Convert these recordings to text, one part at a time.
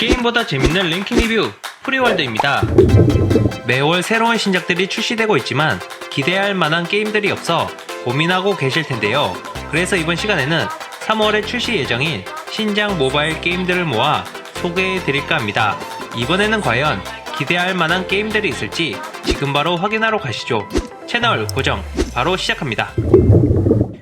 게임보다 재밌는 랭킹 리뷰 프리월드입니다. 매월 새로운 신작들이 출시되고 있지만 기대할 만한 게임들이 없어 고민하고 계실 텐데요. 그래서 이번 시간에는 3월에 출시 예정인 신작 모바일 게임들을 모아 소개해 드릴까 합니다. 이번에는 과연 기대할 만한 게임들이 있을지 지금 바로 확인하러 가시죠. 채널 고정 바로 시작합니다.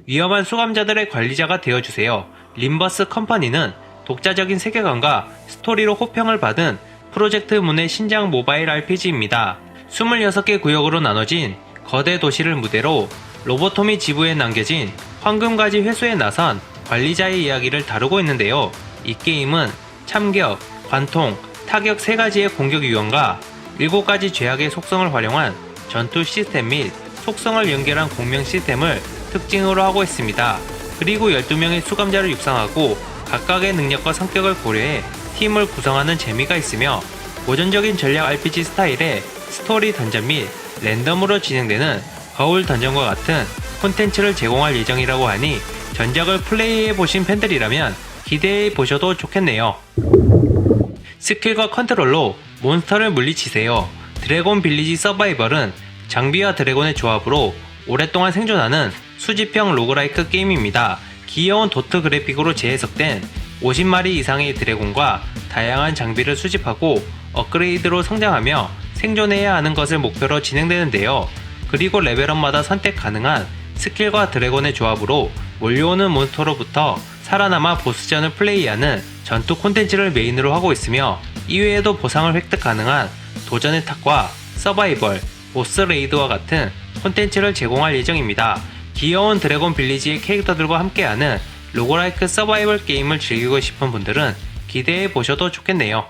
위험한 수감자들의 관리자가 되어주세요. 림버스 컴퍼니는 독자적인 세계관과 스토리로 호평을 받은 프로젝트 문의 신작 모바일 RPG입니다. 26개 구역으로 나눠진 거대 도시를 무대로 로보토미 지부에 남겨진 황금가지 회수에 나선 관리자의 이야기를 다루고 있는데요. 이 게임은 참격, 관통, 타격 3가지의 공격 유형과 7가지 죄악의 속성을 활용한 전투 시스템 및 속성을 연결한 공명 시스템을 특징으로 하고 있습니다. 그리고 12명의 수감자를 육성하고 각각의 능력과 성격을 고려해 팀을 구성하는 재미가 있으며 고전적인 전략 RPG 스타일의 스토리 던전 및 랜덤으로 진행되는 거울 던전과 같은 콘텐츠를 제공할 예정이라고 하니 전작을 플레이해 보신 팬들이라면 기대해 보셔도 좋겠네요. 스킬과 컨트롤로 몬스터를 물리치세요. 드래곤 빌리지 서바이벌은 장비와 드래곤의 조합으로 오랫동안 생존하는 수집형 로그라이크 게임입니다. 귀여운 도트 그래픽으로 재해석된 50마리 이상의 드래곤과 다양한 장비를 수집하고 업그레이드로 성장하며 생존해야 하는 것을 목표로 진행되는데요. 그리고 레벨업마다 선택 가능한 스킬과 드래곤의 조합으로 몰려오는 몬스터로부터 살아남아 보스전을 플레이하는 전투 콘텐츠를 메인으로 하고 있으며 이외에도 보상을 획득 가능한 도전의 탁과 서바이벌, 보스 레이드와 같은 콘텐츠를 제공할 예정입니다. 귀여운 드래곤 빌리지의 캐릭터들과 함께하는 로고라이크 서바이벌 게임을 즐기고 싶은 분들은 기대해 보셔도 좋겠네요.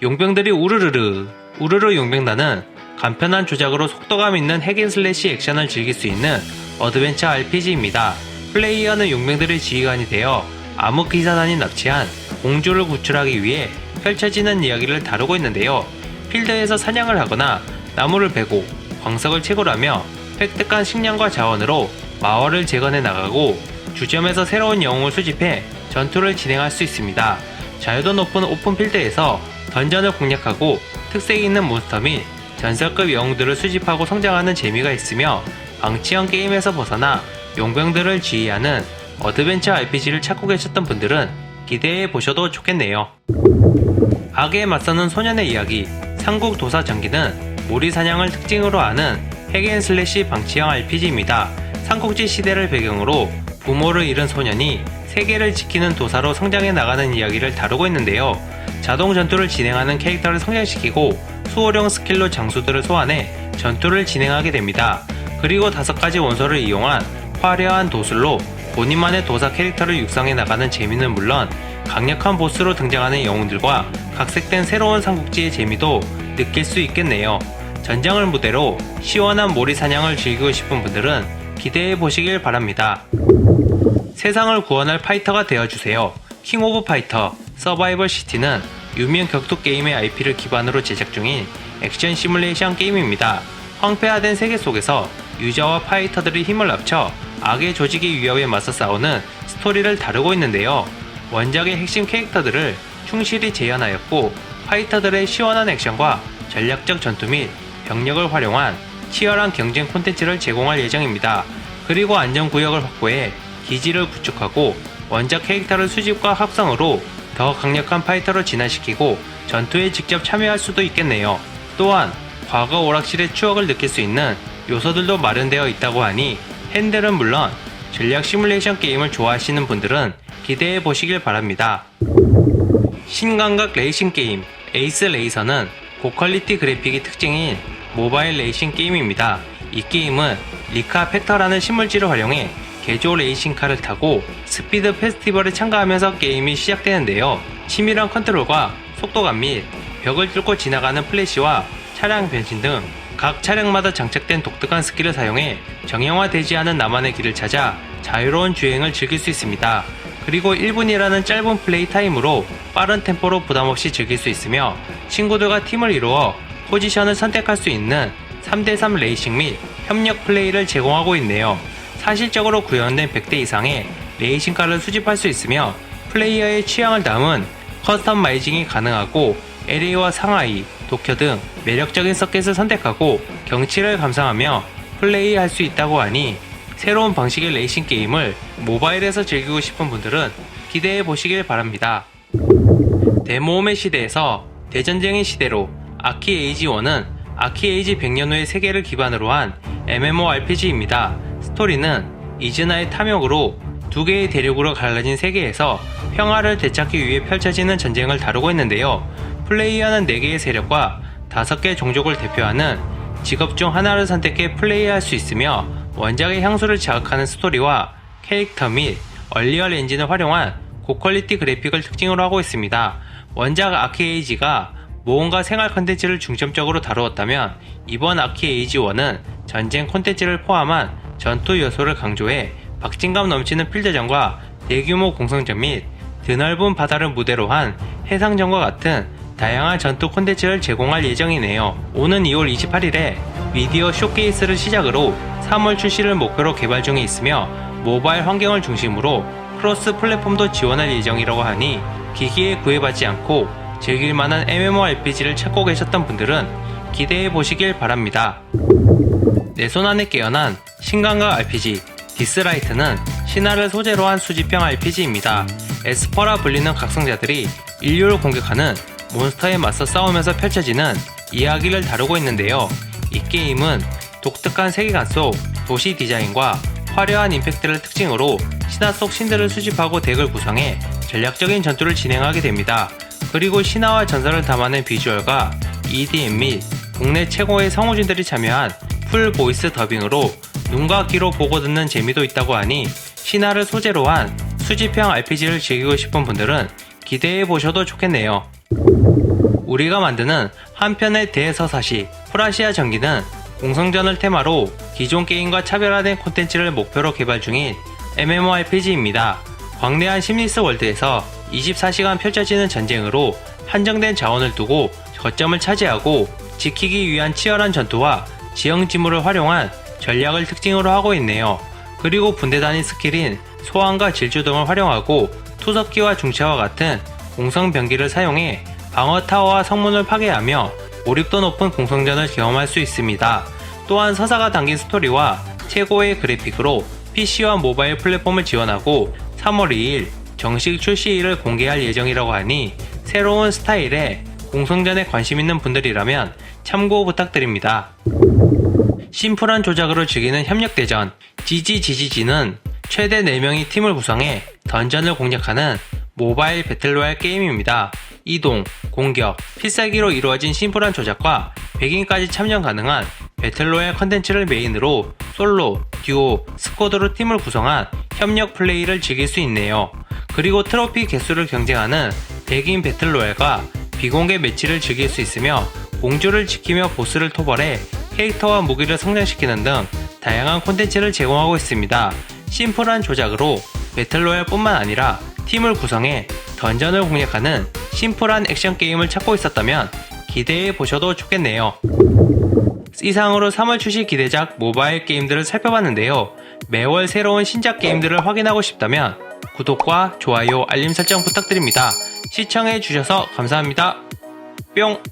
용병들이 우르르르 우르르 용병단은 간편한 조작으로 속도감 있는 핵앤슬래시 액션을 즐길 수 있는 어드벤처 RPG입니다. 플레이어는 용병들의 지휘관이 되어 암흑 기사단이 납치한 공주를 구출하기 위해 펼쳐지는 이야기를 다루고 있는데요. 필드에서 사냥을 하거나 나무를 베고 광석을 채굴하며 획득한 식량과 자원으로 마을을 재건해 나가고 주점에서 새로운 영웅을 수집해 전투를 진행할 수 있습니다. 자유도 높은 오픈 필드에서 던전을 공략하고 특색 있는 몬스터 및 전설급 영웅들을 수집하고 성장하는 재미가 있으며 방치형 게임에서 벗어나 용병들을 지휘하는 어드벤처 RPG를 찾고 계셨던 분들은 기대해 보셔도 좋겠네요. 악에 맞서는 소년의 이야기 삼국 도사 전기는 모리 사냥을 특징으로 하는 핵앤슬래시 방치형 RPG입니다. 삼국지 시대를 배경으로 부모를 잃은 소년이 세계를 지키는 도사로 성장해 나가는 이야기를 다루고 있는데요. 자동 전투를 진행하는 캐릭터를 성장시키고 수호령 스킬로 장수들을 소환해 전투를 진행하게 됩니다. 그리고 다섯 가지 원소를 이용한 화려한 도술로 본인만의 도사 캐릭터를 육성해 나가는 재미는 물론 강력한 보스로 등장하는 영웅들과 각색된 새로운 삼국지의 재미도 느낄 수 있겠네요. 전장을 무대로 시원한 모리 사냥을 즐기고 싶은 분들은 기대해 보시길 바랍니다. 세상을 구원할 파이터가 되어주세요. 킹 오브 파이터 서바이벌 시티는 유명 격투 게임의 IP를 기반으로 제작 중인 액션 시뮬레이션 게임입니다. 황폐화된 세계 속에서 유저와 파이터들이 힘을 합쳐 악의 조직의 위협에 맞서 싸우는 스토리를 다루고 있는데요. 원작의 핵심 캐릭터들을 충실히 재현하였고 파이터들의 시원한 액션과 전략적 전투 및 병력을 활용한 치열한 경쟁 콘텐츠를 제공할 예정입니다. 그리고 안전구역을 확보해 기지를 구축하고 원작 캐릭터를 수집과 합성으로 더 강력한 파이터로 진화시키고 전투에 직접 참여할 수도 있겠네요. 또한 과거 오락실의 추억을 느낄 수 있는 요소들도 마련되어 있다고 하니 핸들은 물론 전략 시뮬레이션 게임을 좋아하시는 분들은 기대해 보시길 바랍니다. 신감각 레이싱 게임 에이스 레이서는 고퀄리티 그래픽이 특징인 모바일 레이싱 게임입니다. 이 게임은 리카 팩터라는 신물지를 활용해 개조 레이싱카를 타고 스피드 페스티벌에 참가하면서 게임이 시작되는데요. 치밀한 컨트롤과 속도감 및 벽을 뚫고 지나가는 플래시와 차량 변신 등 각 차량마다 장착된 독특한 스킬을 사용해 정형화되지 않은 나만의 길을 찾아 자유로운 주행을 즐길 수 있습니다. 그리고 1분이라는 짧은 플레이 타임으로 빠른 템포로 부담없이 즐길 수 있으며 친구들과 팀을 이루어 포지션을 선택할 수 있는 3대3 레이싱 및 협력 플레이를 제공하고 있네요. 사실적으로 구현된 100대 이상의 레이싱카를 수집할 수 있으며 플레이어의 취향을 담은 커스터마이징이 가능하고 LA와 상하이, 도쿄 등 매력적인 서킷을 선택하고 경치를 감상하며 플레이할 수 있다고 하니 새로운 방식의 레이싱 게임을 모바일에서 즐기고 싶은 분들은 기대해 보시길 바랍니다. 대모험의 시대에서 대전쟁의 시대로 아키 에이지1은 아키 에이지 100년 후의 세계를 기반으로 한 MMORPG입니다. 스토리는 이즈나의 탐욕으로 두 개의 대륙으로 갈라진 세계에서 평화를 되찾기 위해 펼쳐지는 전쟁을 다루고 있는데요. 플레이하는 4개의 세력과 5개 종족을 대표하는 직업 중 하나를 선택해 플레이할 수 있으며 원작의 향수를 자극하는 스토리와 캐릭터 및 얼리얼 엔진을 활용한 고퀄리티 그래픽을 특징으로 하고 있습니다. 원작 아키에이지가 모험과 생활 컨텐츠를 중점적으로 다루었다면 이번 아키 에이지 1은 전쟁 콘텐츠를 포함한 전투 요소를 강조해 박진감 넘치는 필드전과 대규모 공성전 및 드넓은 바다를 무대로 한 해상전과 같은 다양한 전투 콘텐츠를 제공할 예정이네요. 오는 2월 28일에 미디어 쇼케이스를 시작으로 3월 출시를 목표로 개발 중에 있으며 모바일 환경을 중심으로 크로스 플랫폼도 지원할 예정이라고 하니 기기에 구애받지 않고 즐길 만한 MMORPG를 찾고 계셨던 분들은 기대해 보시길 바랍니다. 내 손 안에 깨어난 신감각 RPG 디스라이트는 신화를 소재로 한 수집형 RPG입니다. 에스퍼라 불리는 각성자들이 인류를 공격하는 몬스터에 맞서 싸우면서 펼쳐지는 이야기를 다루고 있는데요. 이 게임은 독특한 세계관 속 도시 디자인과 화려한 임팩트를 특징으로 신화 속 신들을 수집하고 덱을 구성해 전략적인 전투를 진행하게 됩니다. 그리고 신화와 전설을 담아낸 비주얼과 EDM 및 국내 최고의 성우진들이 참여한 풀 보이스 더빙으로 눈과 귀로 보고 듣는 재미도 있다고 하니 신화를 소재로 한 수집형 RPG를 즐기고 싶은 분들은 기대해 보셔도 좋겠네요. 우리가 만드는 한편의 대서사시 프라시아 전기는 공성전을 테마로 기존 게임과 차별화된 콘텐츠를 목표로 개발 중인 MMORPG입니다. 광대한 심리스 월드에서 24시간 펼쳐지는 전쟁으로 한정된 자원을 두고 거점을 차지하고 지키기 위한 치열한 전투와 지형 지물을 활용한 전략을 특징으로 하고 있네요. 그리고 분대 단위 스킬인 소환과 질주 등을 활용하고 투석기와 중차와 같은 공성 병기를 사용해 방어 타워와 성문을 파괴하며 몰입도 높은 공성전을 경험할 수 있습니다. 또한 서사가 담긴 스토리와 최고의 그래픽으로 PC와 모바일 플랫폼을 지원하고 3월 2일 정식 출시일을 공개할 예정이라고 하니 새로운 스타일의 공성전에 관심 있는 분들이라면 참고 부탁드립니다. 심플한 조작으로 즐기는 협력대전 GGGGG는 최대 4명이 팀을 구성해 던전을 공략하는 모바일 배틀로얄 게임입니다. 이동, 공격, 필살기로 이루어진 심플한 조작과 100인까지 참여 가능한 배틀로얄 컨텐츠를 메인으로 솔로, 듀오, 스쿼드로 팀을 구성한 협력 플레이를 즐길 수 있네요. 그리고 트로피 개수를 경쟁하는 100인 배틀로얄과 비공개 매치를 즐길 수 있으며 공주를 지키며 보스를 토벌해 캐릭터와 무기를 성장시키는 등 다양한 콘텐츠를 제공하고 있습니다. 심플한 조작으로 배틀로얄 뿐만 아니라 팀을 구성해 던전을 공략하는 심플한 액션 게임을 찾고 있었다면 기대해 보셔도 좋겠네요. 이상으로 3월 출시 기대작 모바일 게임들을 살펴봤는데요. 매월 새로운 신작 게임들을 확인하고 싶다면 구독과 좋아요, 알림 설정 부탁드립니다. 시청해 주셔서 감사합니다. 뿅!